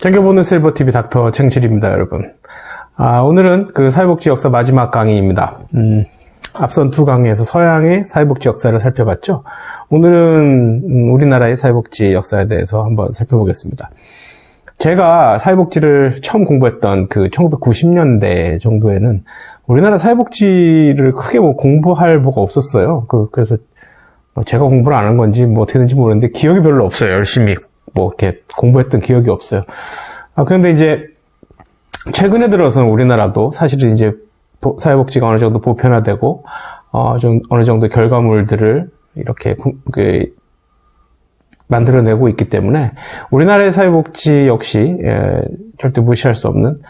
챙겨보는 실버TV 닥터 챙칠입니다, 여러분. 아, 오늘은 그 사회복지 역사 마지막 강의입니다. 음, 앞선 두 강의에서 서양의 사회복지 역사를 살펴봤죠. 오늘은 음, 우리나라의 사회복지 역사에 대해서 한번 살펴보겠습니다. 제가 사회복지를 처음 공부했던 그 1990년대 정도에는 우리나라 사회복지를 크게 뭐 공부할 뭐가 없었어요. 그, 그래서 뭐 제가 공부를 안 한 건지 뭐 어떻게 된지 모르는데 기억이 별로 없어요. 열심히 뭐 이렇게 공부했던 기억이 없어요. 아, 그런데 이제 최근에 들어서는 우리나라도 사실은 이제 보- 사회복지가 어느 정도 보편화되고 어, 좀 어느 정도 결과물들을 이렇게 구- 그, 만들어내고 있기 때문에 우리나라의 사회복지 역시 에, 절대 무시할 수 없는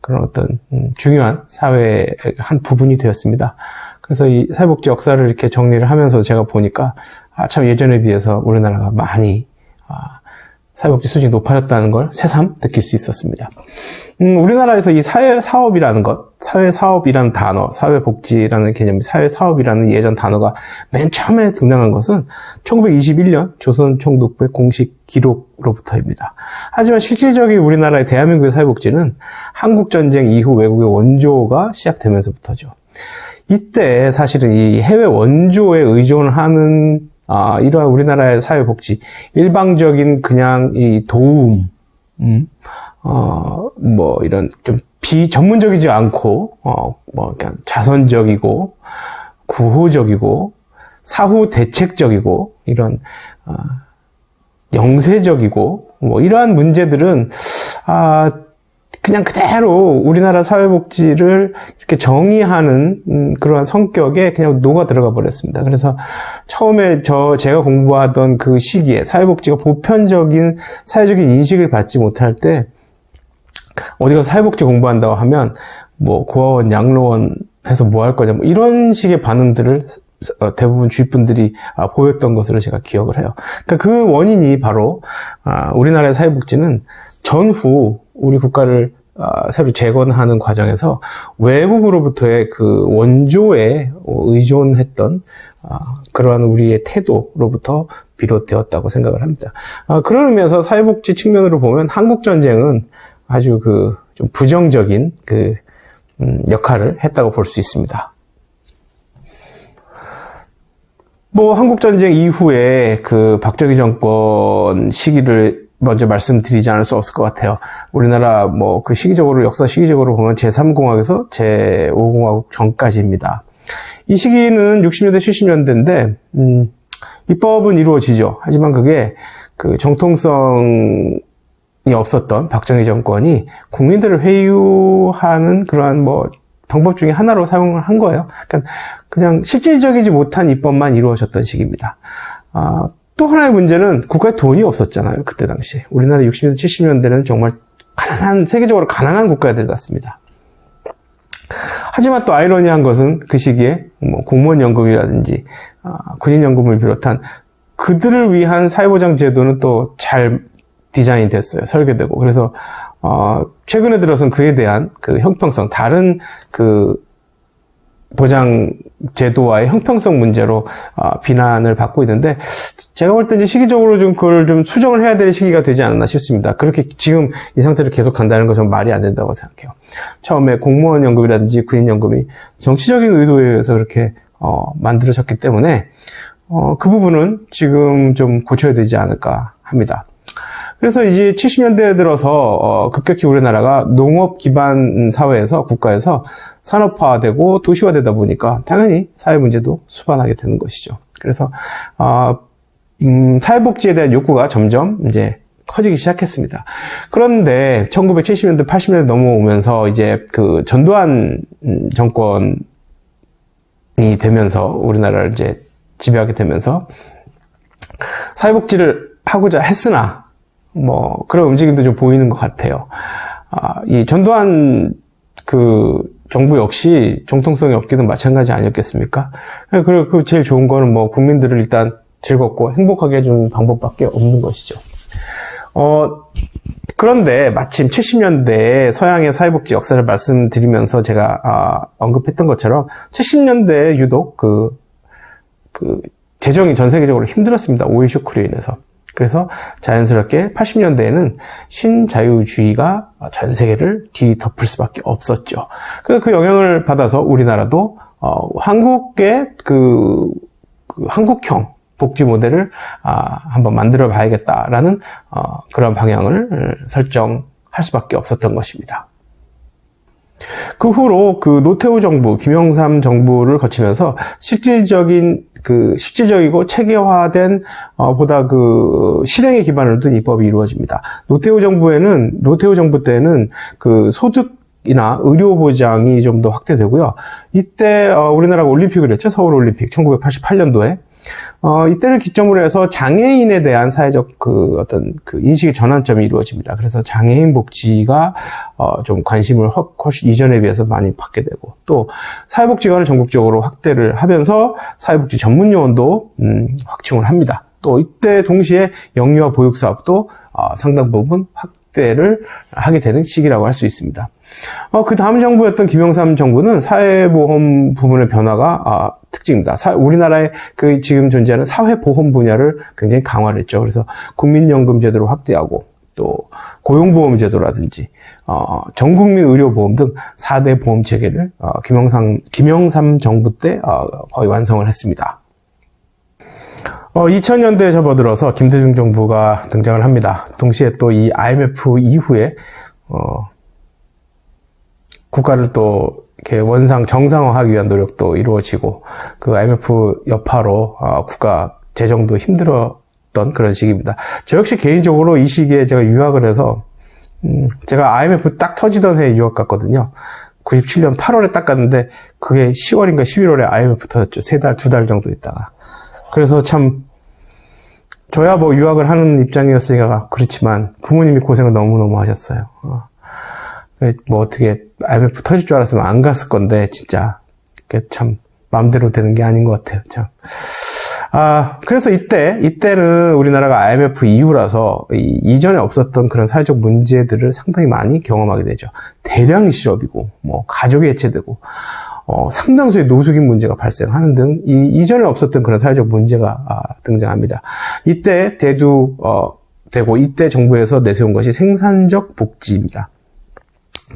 그런 어떤 음, 중요한 사회의 한 부분이 되었습니다. 그래서 이 사회복지 역사를 이렇게 정리를 하면서 제가 보니까 아, 참 예전에 비해서 우리나라가 많이 아, 사회복지 수준이 높아졌다는 걸 새삼 느낄 수 있었습니다. 음, 우리나라에서 이 사회 사업이라는 것, 사회 사업이라는 단어, 사회복지라는 개념, 사회 사업이라는 예전 단어가 맨 처음에 등장한 것은 1921년 조선 총독부의 공식 기록으로부터입니다. 하지만 실질적인 우리나라의 대한민국의 사회복지는 한국 전쟁 이후 외국의 원조가 시작되면서부터죠. 이때 사실은 이 해외 원조에 의존하는 아, 이러한 우리나라의 사회복지. 일방적인 그냥 이 도움, 음, 어, 뭐 이런 좀 비전문적이지 않고 어, 뭐 그냥 자선적이고 구호적이고 사후 대책적이고 이런 어, 영세적이고 뭐 이러한 문제들은 아 그냥 그대로 우리나라 사회복지를 이렇게 정의하는 음, 그러한 성격에 그냥 녹아 들어가 버렸습니다. 그래서 처음에 저 제가 공부하던 그 시기에 사회복지가 보편적인 사회적인 인식을 받지 못할 때 어디 가서 사회복지 공부한다고 하면 뭐 고아원, 양로원 해서 뭐 할 거냐 뭐 이런 식의 반응들을 어, 대부분 주위 분들이 아, 보였던 것으로 제가 기억을 해요. 그러니까 그 원인이 바로 아, 우리나라의 사회복지는 전후 우리 국가를 아, 새로 재건하는 과정에서 외국으로부터의 그 원조에 의존했던 아, 그러한 우리의 태도로부터 비롯되었다고 생각을 합니다. 아, 의미에서 사회복지 측면으로 보면 한국 전쟁은 아주 그 좀 부정적인 그 음, 역할을 했다고 볼 수 있습니다. 뭐 한국 전쟁 이후에 그 박정희 정권 시기를 먼저 말씀드리지 않을 수 없을 것 같아요. 우리나라 뭐 그 시기적으로 역사 시기적으로 보면 제3공화국에서 제5공화국 전까지입니다. 이 시기는 60년대 70년대인데 음, 입법은 이루어지죠. 하지만 그게 그 정통성이 없었던 박정희 정권이 국민들을 회유하는 그러한 뭐 방법 중에 하나로 사용을 한 거예요. 그러니까 그냥 실질적이지 못한 입법만 이루어졌던 시기입니다. 아, 또 하나의 문제는 국가에 돈이 없었잖아요. 그때 당시. 우리나라 60년대, 70년대는 정말 가난한, 세계적으로 가난한 국가들 같습니다. 하지만 또 아이러니한 것은 그 시기에 뭐 공무원 연금이라든지 아, 군인 연금을 비롯한 그들을 위한 사회보장 제도는 또 잘 디자인 됐어요. 설계되고. 그래서 어, 최근에 들어서는 그에 대한 그 형평성, 다른 그 보장 제도와의 형평성 문제로 어, 비난을 받고 있는데 제가 볼 때 이제 시기적으로 좀 그걸 좀 수정을 해야 될 시기가 되지 않았나 싶습니다. 그렇게 지금 이 상태를 계속 간다는 것은 말이 안 된다고 생각해요. 처음에 공무원 연금이라든지 군인 연금이 정치적인 의도에 의해서 그렇게 어, 만들어졌기 때문에 어, 그 부분은 지금 좀 고쳐야 되지 않을까 합니다. 그래서 이제 70년대에 들어서 어, 급격히 우리나라가 농업 기반 사회에서 국가에서 산업화되고 도시화되다 보니까 당연히 사회 문제도 수반하게 되는 것이죠. 그래서 어, 음, 사회복지에 대한 욕구가 점점 이제 커지기 시작했습니다. 그런데 1970년대, 80년대 넘어오면서 이제 그 전두환 음, 정권이 되면서 우리나라를 이제 지배하게 되면서 사회복지를 하고자 했으나 뭐 그런 움직임도 좀 보이는 것 같아요. 아, 이 전두환 그 정부 역시 정통성이 없기는 마찬가지 아니었겠습니까? 그리고 그 제일 좋은 거는 뭐 국민들을 일단 즐겁고 행복하게 해주는 방법밖에 없는 것이죠. 어, 그런데 마침 70년대에 서양의 사회복지 역사를 말씀드리면서 제가 아, 언급했던 것처럼 70년대에 유독 그, 그 재정이 전 세계적으로 힘들었습니다. 오일 쇼크로 인해서. 그래서 자연스럽게 80년대에는 신자유주의가 전 세계를 뒤덮을 수밖에 없었죠. 그래서 그 영향을 받아서 우리나라도 어, 한국의 그, 그 한국형 복지 모델을 아, 한번 만들어 봐야겠다라는 어, 그런 방향을 설정할 수밖에 없었던 것입니다. 그 후로 그 노태우 정부, 김영삼 정부를 거치면서 실질적인 그 실질적이고 체계화된 어, 보다 그 실행에 기반을 둔 입법이 이루어집니다. 노태우 정부에는 노태우 정부 때는 그 소득 이나 의료 보장이 좀 더 확대되고요. 이때 어, 우리나라가 올림픽을 했죠. 서울 올림픽 1988년도에 어, 이때를 기점으로 해서 장애인에 대한 사회적 그 어떤 그 인식의 전환점이 이루어집니다. 그래서 장애인 복지가 어, 좀 관심을 훨- 훨씬 이전에 비해서 많이 받게 되고 또 사회복지관을 전국적으로 확대를 하면서 사회복지 전문 요원도 음, 확충을 합니다. 또 이때 동시에 영유아 보육 사업도 어, 상당 부분 확대를 하게 되는 시기라고 할 수 있습니다. 어, 그 다음 정부였던 김영삼 정부는 사회보험 부분의 변화가 아, 특징입니다. 사- 우리나라의 그 지금 존재하는 사회보험 분야를 굉장히 강화를 했죠. 그래서 국민연금 제도를 확대하고 또 고용보험 제도라든지 어, 전국민 의료보험 등 4대 보험 체계를 어, 김영삼, 김영삼 정부 때 어, 거의 완성을 했습니다. 어, 2000년대에 접어들어서 김대중 정부가 등장을 합니다. 동시에 또 이 IMF 이후에 어, 국가를 또 이렇게 원상 정상화하기 위한 노력도 이루어지고 그 IMF 여파로 어, 국가 재정도 힘들었던 그런 시기입니다. 저 역시 개인적으로 이 시기에 제가 유학을 해서 음, 제가 IMF 딱 터지던 해에 유학 갔거든요. 97년 8월에 딱 갔는데 그게 10월인가 11월에 IMF 터졌죠. 세 달, 두 달 정도 있다가. 그래서 참 저야 뭐 유학을 하는 입장이었으니까 그렇지만 부모님이 고생을 너무너무 하셨어요. 어. 뭐 어떻게 IMF 터질 줄 알았으면 안 갔을 건데 진짜 참 마음대로 되는 게 아닌 것 같아요. 참. 아 그래서 이때 이때는 우리나라가 IMF 이후라서 이, 이전에 없었던 그런 사회적 문제들을 상당히 많이 경험하게 되죠. 대량 실업이고 뭐 가족이 해체되고 어, 상당수의 노숙인 문제가 발생하는 등 이, 이전에 없었던 그런 사회적 문제가 아, 등장합니다. 이때 대두 어, 되고 이때 정부에서 내세운 것이 생산적 복지입니다.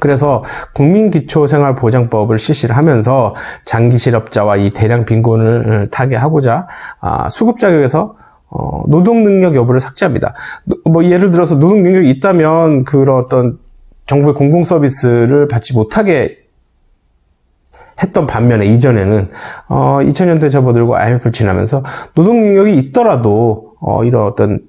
그래서 국민기초생활보장법을 실시를 하면서 장기 실업자와 이 대량 빈곤을 타개하고자 아, 수급 자격에서 어, 노동 능력 여부를 삭제합니다. 노- 뭐 예를 들어서 노동 능력이 있다면 그런 어떤 정부의 공공 서비스를 받지 못하게 했던 반면에 이전에는 어, 2000년대 접어들고 IMF를 지나면서 노동 능력이 있더라도 어, 이런 어떤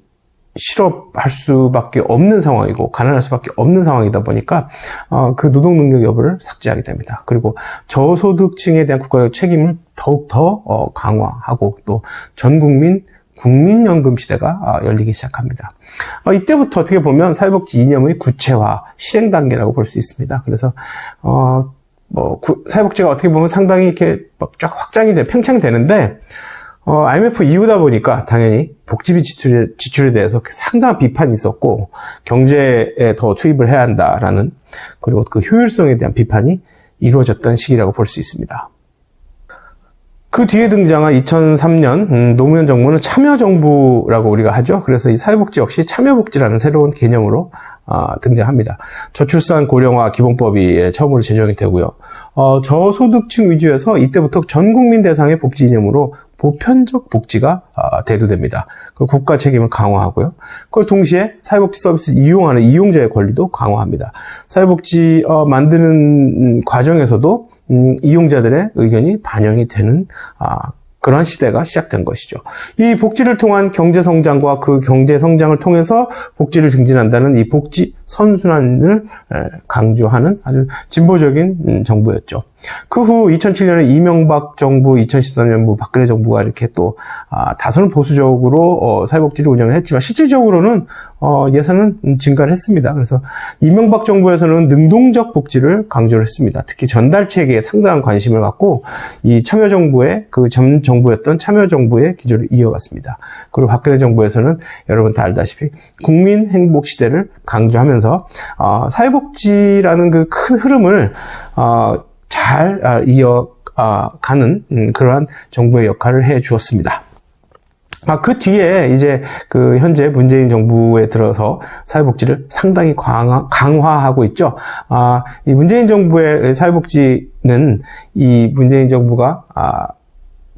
실업할 수밖에 없는 상황이고 가난할 수밖에 없는 상황이다 보니까 어, 그 노동 능력 여부를 삭제하게 됩니다. 그리고 저소득층에 대한 국가의 책임을 더욱 더 어, 강화하고 또 전 국민 국민연금 시대가 아, 열리기 시작합니다. 어, 이때부터 어떻게 보면 사회복지 이념의 구체화 실행 단계라고 볼 수 있습니다. 그래서 어, 뭐 구- 사회복지가 어떻게 보면 상당히 이렇게 막쫙 확장이 돼 팽창이 되는데 어, IMF 이후다 보니까 당연히 복지비 지출에, 지출에 대해서 상당한 비판이 있었고 경제에 더 투입을 해야 한다라는 그리고 그 효율성에 대한 비판이 이루어졌던 시기라고 볼 수 있습니다. 그 뒤에 등장한 2003년 음, 노무현 정부는 참여정부라고 우리가 하죠. 그래서 이 사회복지 역시 참여복지라는 새로운 개념으로 아, 등장합니다. 저출산 고령화 기본법이 예, 처음으로 제정이 되고요. 어, 저소득층 위주에서 이때부터 전 국민 대상의 복지 이념으로 보편적 복지가 아, 대두됩니다. 그 국가 책임을 강화하고요. 그걸 동시에 사회복지 서비스 이용하는 이용자의 권리도 강화합니다. 사회복지 어, 만드는 음, 과정에서도 음, 이용자들의 의견이 반영이 되는 아, 그러한 시대가 시작된 것이죠. 이 복지를 통한 경제 성장과 그 경제 성장을 통해서 복지를 증진한다는 이 복지 선순환을 에, 강조하는 아주 진보적인 음, 정부였죠. 그 후 2007년에 이명박 정부, 2013년부 박근혜 정부가 이렇게 또 아, 다소는 보수적으로 어, 사회복지를 운영을 했지만 실질적으로는 어, 예산은 음, 증가를 했습니다. 그래서 이명박 정부에서는 능동적 복지를 강조를 했습니다. 특히 전달 체계에 상당한 관심을 갖고 이 참여 정부의 그 전 정부였던 참여 정부의 기조를 이어갔습니다. 그리고 박근혜 정부에서는 여러분 다 알다시피 국민 행복 시대를 강조하면서 어, 사회복지라는 그 큰 흐름을 어, 잘 아, 이어가는 음, 그러한 정부의 역할을 해 주었습니다. 아, 그 뒤에 이제 그 현재 문재인 정부에 들어서 사회복지를 상당히 강화, 강화하고 있죠. 아, 이 문재인 정부의 사회복지는 이 문재인 정부가 아,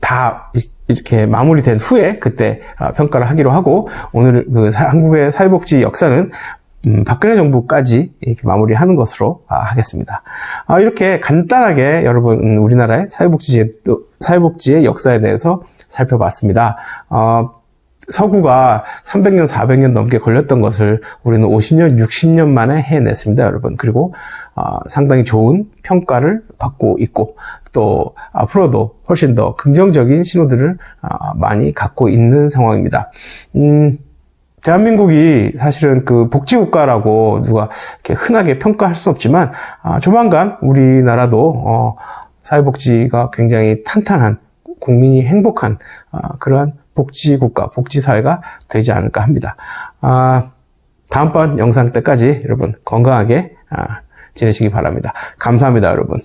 다 이렇게 마무리된 후에 그때 아, 평가를 하기로 하고 오늘 그 사- 한국의 사회복지 역사는 음, 박근혜 정부까지 이렇게 마무리하는 것으로 아, 하겠습니다. 아, 이렇게 간단하게 여러분 음, 우리나라의 사회복지 사회복지의 역사에 대해서 살펴봤습니다. 어, 서구가 300년, 400년 넘게 걸렸던 것을 우리는 50년, 60년 만에 해냈습니다, 여러분. 그리고 어, 상당히 좋은 평가를 받고 있고 또 앞으로도 훨씬 더 긍정적인 신호들을 아, 많이 갖고 있는 상황입니다. 음, 대한민국이 사실은 그 복지국가라고 누가 이렇게 흔하게 평가할 수 없지만 아, 조만간 우리나라도 어, 사회복지가 굉장히 탄탄한 국민이 행복한 아, 그러한 복지국가, 복지사회가 되지 않을까 합니다. 아, 다음번 영상 때까지 여러분 건강하게 아, 지내시기 바랍니다. 감사합니다, 여러분.